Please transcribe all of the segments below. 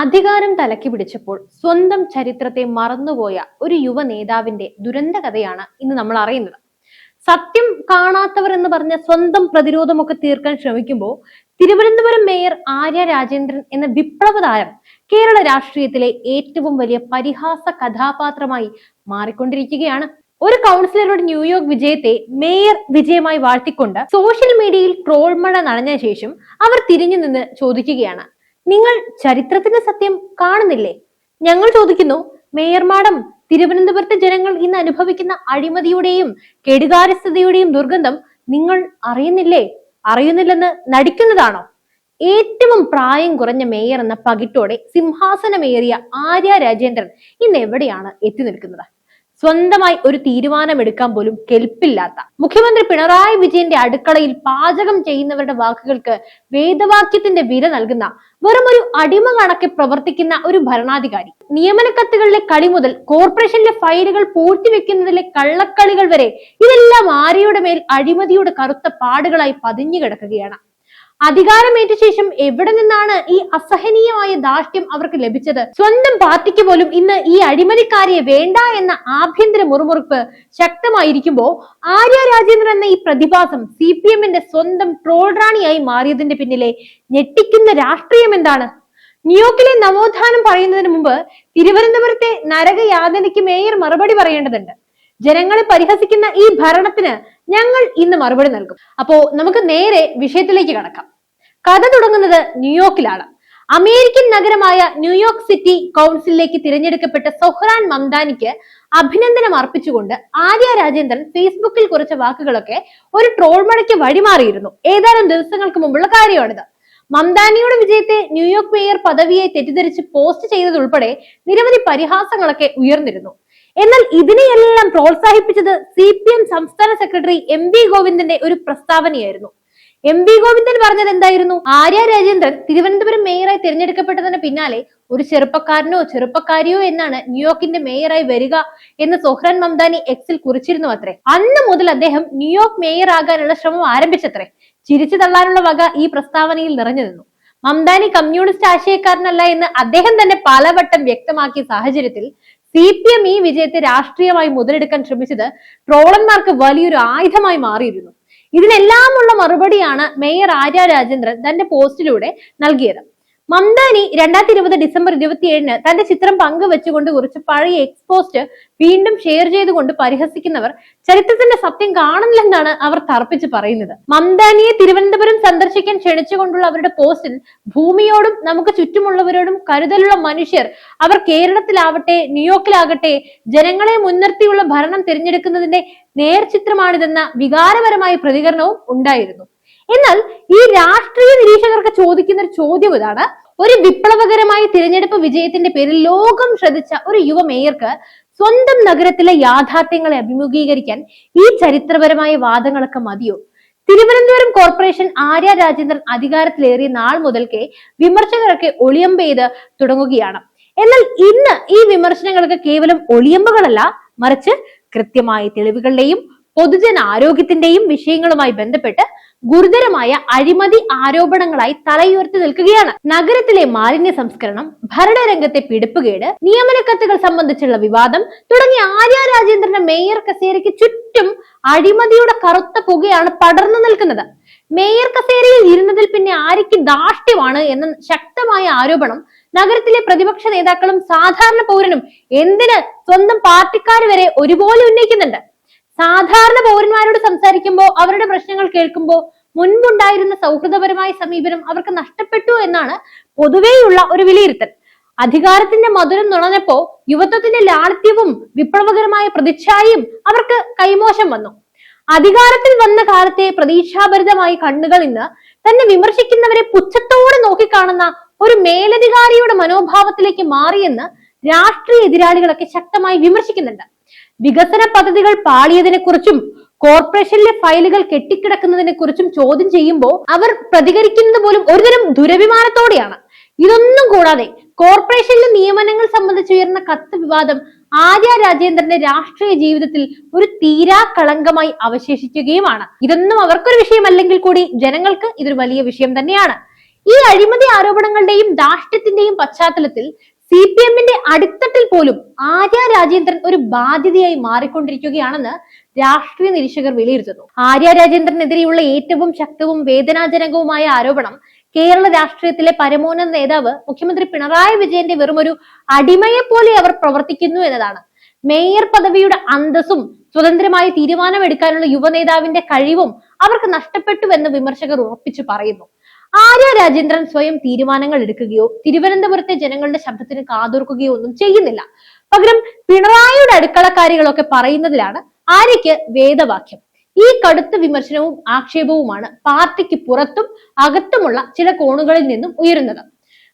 അധികാരം തലക്കി പിടിച്ചപ്പോൾ സ്വന്തം ചരിത്രത്തെ മറന്നുപോയ ഒരു യുവ നേതാവിന്റെ ദുരന്ത കഥയാണ് ഇന്ന് നമ്മൾ അറിയുന്നത്. സത്യം കാണാത്തവർ എന്ന് പറഞ്ഞ സ്വന്തം പ്രതിരോധമൊക്കെ തീർക്കാൻ ശ്രമിക്കുമ്പോൾ തിരുവനന്തപുരം മേയർ ആര്യ രാജേന്ദ്രൻ എന്ന വിപ്ലവ താരം കേരള രാഷ്ട്രീയത്തിലെ ഏറ്റവും വലിയ പരിഹാസ കഥാപാത്രമായി മാറിക്കൊണ്ടിരിക്കുകയാണ്. ഒരു കൗൺസിലറുടെ ന്യൂയോർക്ക് വിജയത്തെ മേയർ വിജയമായി വാഴ്ത്തിക്കൊണ്ട് സോഷ്യൽ മീഡിയയിൽ ട്രോൾ മഴ നനഞ്ഞ ശേഷം അവർ തിരിഞ്ഞു നിന്ന് ചോദിക്കുകയാണ്. നിങ്ങൾ ചരിത്രത്തിന്റെ സത്യം കാണുന്നില്ലേ? ഞങ്ങൾ ചോദിക്കുന്നു മേയർ മാഡം തിരുവനന്തപുരത്തെ ജനങ്ങൾ ഇന്ന് അനുഭവിക്കുന്ന അഴിമതിയുടെയും കെടുകാരസ്ഥതയുടെയും ദുർഗന്ധം നിങ്ങൾ അറിയുന്നില്ലേ? അറിയുന്നില്ലെന്ന് നടിക്കുന്നതാണോ? ഏറ്റവും പ്രായം കുറഞ്ഞ മേയർ എന്ന പകിട്ടോടെ സിംഹാസനമേറിയ ആര്യ രാജേന്ദ്രൻ ഇന്ന് എവിടെയാണ് എത്തി നിൽക്കുന്നത്? സ്വന്തമായി ഒരു തീരുമാനമെടുക്കാൻ പോലും കെൽപ്പില്ലാത്ത. മുഖ്യമന്ത്രി പിണറായി വിജയന്റെ അടുക്കളയിൽ പാചകം ചെയ്യുന്നവരുടെ വാക്കുകൾക്ക് വേദവാക്യത്തിന്റെ വില നൽകുന്ന വെറും ഒരു അടിമ കണക്കെ പ്രവർത്തിക്കുന്ന ഒരു ഭരണാധികാരി. നിയമന കത്തുകളിലെ കളി മുതൽ കോർപ്പറേഷനിലെ ഫയലുകൾ പൂഴ്ത്തിവെക്കുന്നതിലെ കള്ളക്കളികൾ വരെ ഇതെല്ലാം ആര്യയുടെ മേൽ അഴിമതിയുടെ കറുത്ത പാടുകളായി പതിഞ്ഞു കിടക്കുകയാണ് അധികാരമേറ്റ ശേഷം എവിടെ നിന്നാണ് ഈ അസഹനീയമായ ദാർഢ്യം അവർക്ക് ലഭിച്ചത്? സ്വന്തം പാർട്ടിക്ക് പോലും ഇന്ന് ഈ അഴിമതിക്കാരിയെ വേണ്ട എന്ന ആഭ്യന്തര മുറുമുറുപ്പ് ശക്തമായിരിക്കുമ്പോൾ ആര്യ രാജേന്ദ്രൻ എന്ന ഈ പ്രതിഭാസം സി പി എമ്മിന്റെ സ്വന്തം ട്രോൾ റാണിയായി മാറിയതിന്റെ പിന്നിലെ ഞെട്ടിക്കുന്ന രാഷ്ട്രീയം എന്താണ്? ന്യൂയോർക്കിലെ നവോത്ഥാനം പറയുന്നതിന് മുമ്പ് തിരുവനന്തപുരത്തെ നരകയാതനയ്ക്ക് മേയർ മറുപടി പറയേണ്ടതുണ്ട്. ജനങ്ങളെ പരിഹസിക്കുന്ന ഈ ഭരണത്തിന് ഞങ്ങൾ ഇന്ന് മറുപടി നൽകും. അപ്പോ നമുക്ക് നേരെ വിഷയത്തിലേക്ക് കടക്കാം. കഥ തുടങ്ങുന്നത് ന്യൂയോർക്കിലാണ്. അമേരിക്കൻ നഗരമായ ന്യൂയോർക്ക് സിറ്റി കൗൺസിലിലേക്ക് തിരഞ്ഞെടുക്കപ്പെട്ട സൊഹ്റാൻ മംദാനിക്ക് അഭിനന്ദനം അർപ്പിച്ചുകൊണ്ട് ആര്യ രാജേന്ദ്രൻ ഫേസ്ബുക്കിൽ കുറച്ച വാക്കുകളൊക്കെ ഒരു ട്രോൾ മഴയ്ക്ക് വഴിമാറിയിരുന്നു. ഏതാനും ദിവസങ്ങൾക്ക് മുമ്പുള്ള കാര്യമാണിത്. മംദാനിയുടെ വിജയത്തെ ന്യൂയോർക്ക് മേയർ പദവിയെ തെറ്റിദ്ധരിച്ച് പോസ്റ്റ് ചെയ്തതുൾപ്പെടെ നിരവധി പരിഹാസങ്ങളൊക്കെ ഉയർന്നിരുന്നു. എന്നാൽ ഇതിനെയെല്ലാം പ്രോത്സാഹിപ്പിച്ചത് സി പി എം സംസ്ഥാന സെക്രട്ടറി എം വി ഗോവിന്ദന്റെ ഒരു പ്രസ്താവനയായിരുന്നു. എം വി ഗോവിന്ദൻ പറഞ്ഞത് എന്തായിരുന്നു? ആര്യ രാജേന്ദ്രൻ തിരുവനന്തപുരം മേയറായി തിരഞ്ഞെടുക്കപ്പെട്ടതിന് പിന്നാലെ ഒരു ചെറുപ്പക്കാരനോ ചെറുപ്പക്കാരിയോ എന്നാണ് ന്യൂയോർക്കിന്റെ മേയറായി വരിക എന്ന് സോഹ്രാൻ മംദാനി എക്സിൽ കുറിച്ചിരുന്നു അത്രേ. അന്ന് മുതൽ അദ്ദേഹം ന്യൂയോർക്ക് മേയർ ആകാനുള്ള ശ്രമം ആരംഭിച്ചത്രേ. ചിരിച്ചു തള്ളാനുള്ള വക ഈ പ്രസ്താവനയിൽ നിറഞ്ഞു നിന്നു. മംദാനി കമ്മ്യൂണിസ്റ്റ് ആശയക്കാരനല്ല എന്ന് അദ്ദേഹം തന്നെ പലവട്ടം വ്യക്തമാക്കിയ സാഹചര്യത്തിൽ സി പി എം ഈ വിജയത്തെ രാഷ്ട്രീയമായി മുതലെടുക്കാൻ ശ്രമിച്ചത് ട്രോളന്മാർക്ക് വലിയൊരു ആയുധമായി മാറിയിരുന്നു. ഇതിനെല്ലാമുള്ള മറുപടിയാണ് മേയർ ആര്യ രാജേന്ദ്രൻ തന്റെ പോസ്റ്റിലൂടെ നൽകിയത്. മംദാനി രണ്ടായിരത്തി ഇരുപത് ഡിസംബർ ഇരുപത്തിയേഴിന് തന്റെ ചിത്രം പങ്കുവെച്ചുകൊണ്ട് കുറിച്ച് പഴയ എക്സ്പോസ്റ്റ് വീണ്ടും ഷെയർ ചെയ്തുകൊണ്ട് പരിഹസിക്കുന്നവർ ചരിത്രത്തിന്റെ സത്യം കാണുന്നില്ലെന്നാണ് അവർ തർപ്പിച്ച് പറയുന്നത്. മംദാനിയെ തിരുവനന്തപുരം സന്ദർശിക്കാൻ ക്ഷണിച്ചുകൊണ്ടുള്ള അവരുടെ പോസ്റ്റിൽ ഭൂമിയോടും നമുക്ക് ചുറ്റുമുള്ളവരോടും കരുതലുള്ള മനുഷ്യർ അവർ കേരളത്തിലാവട്ടെ ന്യൂയോർക്കിലാകട്ടെ ജനങ്ങളെ മുൻനിർത്തിയുള്ള ഭരണം തിരഞ്ഞെടുക്കുന്നതിന്റെ നേർചിത്രമാണിതെന്ന വികാരപരമായ പ്രതികരണവും ഉണ്ടായിരുന്നു. എന്നാൽ ഈ രാഷ്ട്രീയ നിരീക്ഷകർക്ക് ചോദിക്കുന്ന ഒരു ചോദ്യം ഇതാണ്. ഒരു വിപ്ലവകരമായ തിരഞ്ഞെടുപ്പ് വിജയത്തിന്റെ പേരിൽ ലോകം ശ്രദ്ധിച്ച ഒരു യുവ മേയർക്ക് സ്വന്തം നഗരത്തിലെ യാഥാർത്ഥ്യങ്ങളെ അഭിമുഖീകരിക്കാൻ ഈ ചരിത്രപരമായ വാദങ്ങളൊക്കെ മതിയോ? തിരുവനന്തപുരം കോർപ്പറേഷൻ ആര്യ രാജേന്ദ്രൻ അധികാരത്തിലേറിയ നാൾ മുതൽക്കേ വിമർശകരൊക്കെ ഒളിയമ്പെയ്ത് തുടങ്ങുകയാണ്. എന്നാൽ ഇന്ന് ഈ വിമർശനങ്ങൾക്ക് കേവലം ഒളിയമ്പുകളല്ല മറിച്ച് കൃത്യമായ തെളിവുകളുടെയും പൊതുജന ആരോഗ്യത്തിന്റെയും വിഷയങ്ങളുമായി ബന്ധപ്പെട്ട് ഗുരുതരമായ അഴിമതി ആരോപണങ്ങളായി തലയുയർത്തി നിൽക്കുകയാണ്. നഗരത്തിലെ മാലിന്യ സംസ്കരണം ഭരണരംഗത്തെ പിടിപ്പുകേട് നിയമന കത്തുകൾ സംബന്ധിച്ചുള്ള വിവാദം തുടങ്ങിയ ആര്യ രാജേന്ദ്രന്റെ മേയർ കസേരയ്ക്ക് ചുറ്റും അഴിമതിയുടെ കറുത്ത പുകയാണ് പടർന്നു നിൽക്കുന്നത്. മേയർ കസേരയിൽ ഇരുന്നതിൽ പിന്നെ ആര്യയ്ക്ക് ദാഷ്ട്യമാണ് എന്ന ശക്തമായ ആരോപണം നഗരത്തിലെ പ്രതിപക്ഷ നേതാക്കളും സാധാരണ പൗരനും എന്തിന് സ്വന്തം പാർട്ടിക്കാർ വരെ ഒരുപോലെ ഉന്നയിക്കുന്നുണ്ട്? സാധാരണ പൗരന്മാരോട് സംസാരിക്കുമ്പോൾ അവരുടെ പ്രശ്നങ്ങൾ കേൾക്കുമ്പോൾ മുൻപുണ്ടായിരുന്ന സൗഹൃദപരമായ സമീപനം അവർക്ക് നഷ്ടപ്പെട്ടു എന്നാണ് പൊതുവെയുള്ള ഒരു വിലയിരുത്തൽ. അധികാരത്തിന്റെ മധുരം നുണഞ്ഞപ്പോ യുവത്വത്തിന്റെ ലാളിത്യവും വിപ്ലവകരമായ പ്രതിച്ഛായയും അവർക്ക് കൈമോശം വന്നു. അധികാരത്തിൽ വന്ന കാലത്തെ പ്രതീക്ഷാഭരിതമായ കണ്ണുകൾ ഇന്ന് തന്നെ വിമർശിക്കുന്നവരെ പുച്ഛത്തോടെ നോക്കിക്കാണുന്ന ഒരു മേലധികാരിയുടെ മനോഭാവത്തിലേക്ക് മാറിയെന്ന് രാഷ്ട്രീയ എതിരാളികളൊക്കെ ശക്തമായി വിമർശിക്കുന്നുണ്ട്. വികസന പദ്ധതികൾ പാളിയതിനെ കുറിച്ചും കോർപ്പറേഷനിലെ ഫയലുകൾ കെട്ടിക്കിടക്കുന്നതിനെ കുറിച്ചും ചോദ്യം ചെയ്യുമ്പോൾ അവർ പ്രതികരിക്കുന്നത് പോലും ഒരുതരം ദുരഭിമാനത്തോടെയാണ്. ഇതൊന്നും കൂടാതെ കോർപ്പറേഷനിലെ നിയമനങ്ങൾ സംബന്ധിച്ച് ഉയർന്ന കത്ത് വിവാദം ആര്യ രാജേന്ദ്രന്റെ രാഷ്ട്രീയ ജീവിതത്തിൽ ഒരു തീരാ കളങ്കമായി അവശേഷിക്കുകയുമാണ്. ഇതൊന്നും അവർക്കൊരു വിഷയമല്ലെങ്കിൽ കൂടി ജനങ്ങൾക്ക് ഇതൊരു വലിയ വിഷയം തന്നെയാണ്. ഈ അഴിമതി ആരോപണങ്ങളുടെയും ദാഷ്ട്യത്തിന്റെയും പശ്ചാത്തലത്തിൽ സി പി എമ്മിന്റെ അടിത്തട്ടിൽ പോലും ആര്യ രാജേന്ദ്രൻ ഒരു ബാധ്യതയായി മാറിക്കൊണ്ടിരിക്കുകയാണെന്ന് രാഷ്ട്രീയ നിരീക്ഷകർ വിലയിരുത്തുന്നു. ആര്യ രാജേന്ദ്രനെതിരെയുള്ള ഏറ്റവും ശക്തവും വേദനാജനകവുമായ ആരോപണം കേരള രാഷ്ട്രീയത്തിലെ പരമോന്നത നേതാവ് മുഖ്യമന്ത്രി പിണറായി വിജയന്റെ വെറുമൊരു അടിമയെ പോലെ അവർ പ്രവർത്തിക്കുന്നു എന്നതാണ്. മേയർ പദവിയുടെ അന്തസ്സും സ്വതന്ത്രമായി തീരുമാനമെടുക്കാനുള്ള യുവനേതാവിന്റെ കഴിവും അവർക്ക് നഷ്ടപ്പെട്ടുവെന്ന് വിമർശകർ ഉറപ്പിച്ചു പറയുന്നു. ആര്യ രാജേന്ദ്രൻ സ്വയം തീരുമാനങ്ങൾ എടുക്കുകയോ തിരുവനന്തപുരത്തെ ജനങ്ങളുടെ ശബ്ദത്തിന് കാതോർക്കുകയോ ഒന്നും ചെയ്യുന്നില്ല. പകരം പിണറായിയുടെ അടുക്കളക്കാരികളൊക്കെ പറയുന്നതിലാണ് ആര്യയ്ക്ക് വേദവാക്യം. ഈ കടുത്ത വിമർശനവും ആക്ഷേപവുമാണ് പാർട്ടിക്ക് പുറത്തും അകത്തുമുള്ള ചില കോണുകളിൽ നിന്നും ഉയരുന്നത്.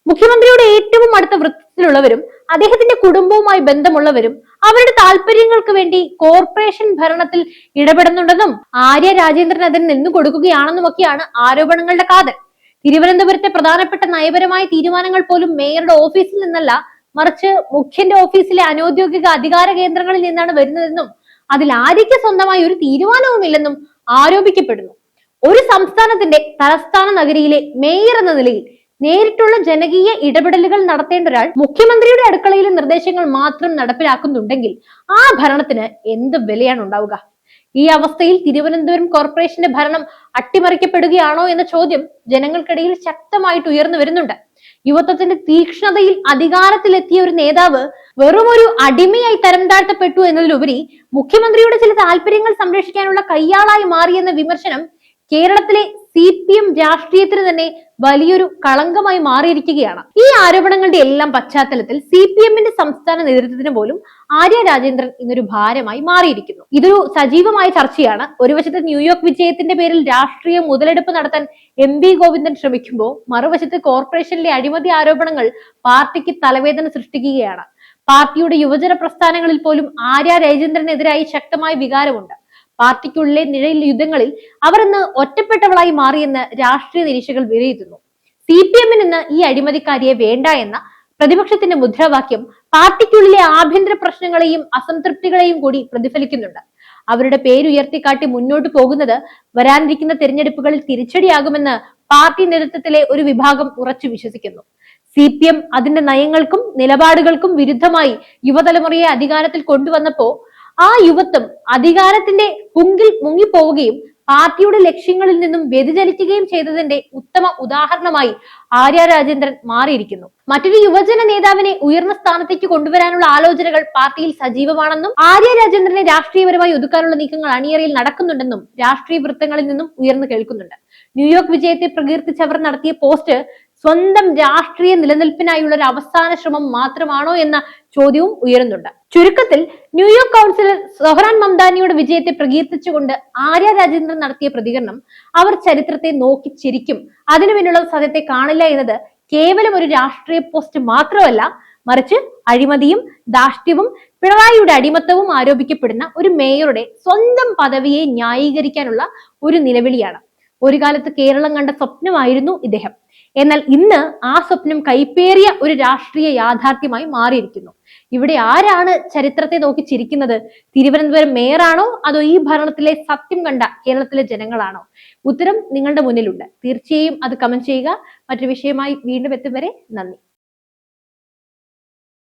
മുഖ്യമന്ത്രിയുടെ ഏറ്റവും അടുത്ത വൃത്തത്തിലുള്ളവരും അദ്ദേഹത്തിന്റെ കുടുംബവുമായി ബന്ധമുള്ളവരും അവരുടെ താല്പര്യങ്ങൾക്ക് വേണ്ടി കോർപ്പറേഷൻ ഭരണത്തിൽ ഇടപെടുന്നുണ്ടെന്നും ആര്യ രാജേന്ദ്രൻ അതിന് നിന്നു കൊടുക്കുകയാണെന്നുമൊക്കെയാണ് ആരോപണങ്ങളുടെ കാതൽ. തിരുവനന്തപുരത്തെ പ്രധാനപ്പെട്ട നയപരമായ തീരുമാനങ്ങൾ പോലും മേയറുടെ ഓഫീസിൽ നിന്നല്ല മറിച്ച് മുഖ്യന്റെ ഓഫീസിലെ അനൌദ്യോഗിക അധികാര കേന്ദ്രങ്ങളിൽ നിന്നാണ് വരുന്നതെന്നും അതിൽ ആര്യയ്ക്ക് സ്വന്തമായ ഒരു തീരുമാനവുമില്ലെന്നും ആരോപിക്കപ്പെടുന്നു. ഒരു സംസ്ഥാനത്തിന്റെ തലസ്ഥാന നഗരിയിലെ മേയർ എന്ന നിലയിൽ നേരിട്ടുള്ള ജനകീയ ഇടപെടലുകൾ നടത്തേണ്ട ഒരാൾ മുഖ്യമന്ത്രിയുടെ അടുക്കളയിലെ നിർദ്ദേശങ്ങൾ മാത്രം നടപ്പിലാക്കുന്നുണ്ടെങ്കിൽ ആ ഭരണത്തിന് എന്ത് വിലയാണ് ഉണ്ടാവുക? ഈ അവസ്ഥയിൽ തിരുവനന്തപുരം കോർപ്പറേഷന്റെ ഭരണം അട്ടിമറിക്കപ്പെടുകയാണോ എന്ന ചോദ്യം ജനങ്ങൾക്കിടയിൽ ശക്തമായിട്ട് ഉയർന്നു വരുന്നുണ്ട്. യുവത്വത്തിന്റെ തീക്ഷ്ണതയിൽ അധികാരത്തിലെത്തിയ ഒരു നേതാവ് വെറും ഒരു അടിമയായി തരം താഴ്ത്തപ്പെട്ടു എന്നതിലുപരി മുഖ്യമന്ത്രിയുടെ ചില താല്പര്യങ്ങൾ സംരക്ഷിക്കാനുള്ള കയ്യാളായി മാറിയെന്ന വിമർശനം കേരളത്തിലെ സി പി എം രാഷ്ട്രീയത്തിന് തന്നെ വലിയൊരു കളങ്കമായി മാറിയിരിക്കുകയാണ്. ഈ ആരോപണങ്ങളുടെ എല്ലാം പശ്ചാത്തലത്തിൽ സി പി എമ്മിന്റെ സംസ്ഥാന നേതൃത്വത്തിന് പോലും ആര്യ രാജേന്ദ്രൻ ഇന്നൊരു ഭാരമായി മാറിയിരിക്കുന്നു. ഇതൊരു സജീവമായ ചർച്ചയാണ്. ഒരു വശത്ത് ന്യൂയോർക്ക് വിജയത്തിന്റെ പേരിൽ രാഷ്ട്രീയ മുതലെടുപ്പ് നടത്താൻ എം ബി ഗോവിന്ദൻ ശ്രമിക്കുമ്പോൾ മറുവശത്ത് കോർപ്പറേഷനിലെ അഴിമതി ആരോപണങ്ങൾ പാർട്ടിക്ക് തലവേദന സൃഷ്ടിക്കുകയാണ്. പാർട്ടിയുടെ യുവജന പ്രസ്ഥാനങ്ങളിൽ പോലും ആര്യ രാജേന്ദ്രനെതിരായി ശക്തമായ വികാരമുണ്ട്. പാർട്ടിക്കുള്ളിലെ നിഴൽ യുദ്ധങ്ങളിൽ അവർ ഇന്ന് ഒറ്റപ്പെട്ടവളായി മാറിയെന്ന് രാഷ്ട്രീയ നിരീക്ഷകർ വിലയിരുത്തുന്നു. സി പി എമ്മിന് ഇന്ന് ഈ അഴിമതിക്കാരിയെ വേണ്ട എന്ന പ്രതിപക്ഷത്തിന്റെ മുദ്രാവാക്യം പാർട്ടിക്കുള്ളിലെ ആഭ്യന്തര പ്രശ്നങ്ങളെയും അസംതൃപ്തികളെയും കൂടി പ്രതിഫലിക്കുന്നുണ്ട്. അവരുടെ പേരുയർത്തിക്കാട്ടി മുന്നോട്ട് പോകുന്നത് വരാനിരിക്കുന്ന തിരഞ്ഞെടുപ്പുകളിൽ തിരിച്ചടിയാകുമെന്ന് പാർട്ടി നേതൃത്വത്തിലെ ഒരു വിഭാഗം ഉറച്ചു വിശ്വസിക്കുന്നു. സി പി എം അതിന്റെ നയങ്ങൾക്കും നിലപാടുകൾക്കും വിരുദ്ധമായി യുവതലമുറയെ അധികാരത്തിൽ കൊണ്ടുവന്നപ്പോ ആ യുവത്വം അധികാരത്തിന്റെ പുങ്കിൽ മുങ്ങിപ്പോവുകയും പാർട്ടിയുടെ ലക്ഷ്യങ്ങളിൽ നിന്നും വ്യതിചലിക്കുകയും ചെയ്തതിന്റെ ഉത്തമ ഉദാഹരണമായി ആര്യ രാജേന്ദ്രൻ മാറിയിരിക്കുന്നു. മറ്റൊരു യുവജന നേതാവിനെ ഉയർന്ന സ്ഥാനത്തേക്ക് കൊണ്ടുവരാനുള്ള ആലോചനകൾ പാർട്ടിയിൽ സജീവമാണെന്നും ആര്യ രാജേന്ദ്രനെ രാഷ്ട്രീയപരമായി ഒതുക്കാനുള്ള നീക്കങ്ങൾ അണിയറയിൽ നടക്കുന്നുണ്ടെന്നും രാഷ്ട്രീയ വൃത്തങ്ങളിൽ നിന്നും ഉയർന്നു കേൾക്കുന്നുണ്ട്. ന്യൂയോർക്ക് വിജയത്തെ പ്രകീർത്തിച്ചവർ നടത്തിയ പോസ്റ്റ് സ്വന്തം രാഷ്ട്രീയ നിലനിൽപ്പിനായുള്ള ഒരു അവസാന ശ്രമം മാത്രമാണോ എന്ന ചോദ്യവും ഉയരുന്നുണ്ട്. ചുരുക്കത്തിൽ ന്യൂയോർക്ക് കൗൺസിലർ സൊഹ്റാൻ മംദാനിയുടെ വിജയത്തെ പ്രകീർത്തിച്ചുകൊണ്ട് ആര്യ രാജേന്ദ്രൻ നടത്തിയ പ്രതികരണം അവർ ചരിത്രത്തെ നോക്കി ചിരിക്കും. അതിനു പിന്നുള്ള സത്യത്തെ കാണില്ല എന്നത് കേവലം ഒരു രാഷ്ട്രീയ പോസ്റ്റ് മാത്രമല്ല മറിച്ച് അഴിമതിയും ധാർഷ്ട്യവും പിണറായിയുടെ അടിമത്തവും ആരോപിക്കപ്പെടുന്ന ഒരു മേയറുടെ സ്വന്തം പദവിയെ ന്യായീകരിക്കാനുള്ള ഒരു നിലവിളിയാണ്. ഒരു കാലത്ത് കേരളം കണ്ട സ്വപ്നമായിരുന്നു ഇദ്ദേഹം. എന്നാൽ ഇന്ന് ആ സ്വപ്നം കൈപ്പേറിയ ഒരു രാഷ്ട്രീയ യാഥാർത്ഥ്യമായി മാറിയിരിക്കുന്നു. ഇവിടെ ആരാണ് ചരിത്രത്തെ നോക്കി ചിരിക്കുന്നത്? തിരുവനന്തപുരം മേയറാണോ? അതോ ഈ ഭരണത്തിലെ സത്യം കണ്ട കേരളത്തിലെ ജനങ്ങളാണോ? ഉത്തരം നിങ്ങളുടെ മുന്നിലുണ്ട്. തീർച്ചയായും അത് കമന്റ് ചെയ്യുക. മറ്റൊരു വിഷയമായി വീണ്ടും എത്തും വരെ നന്ദി.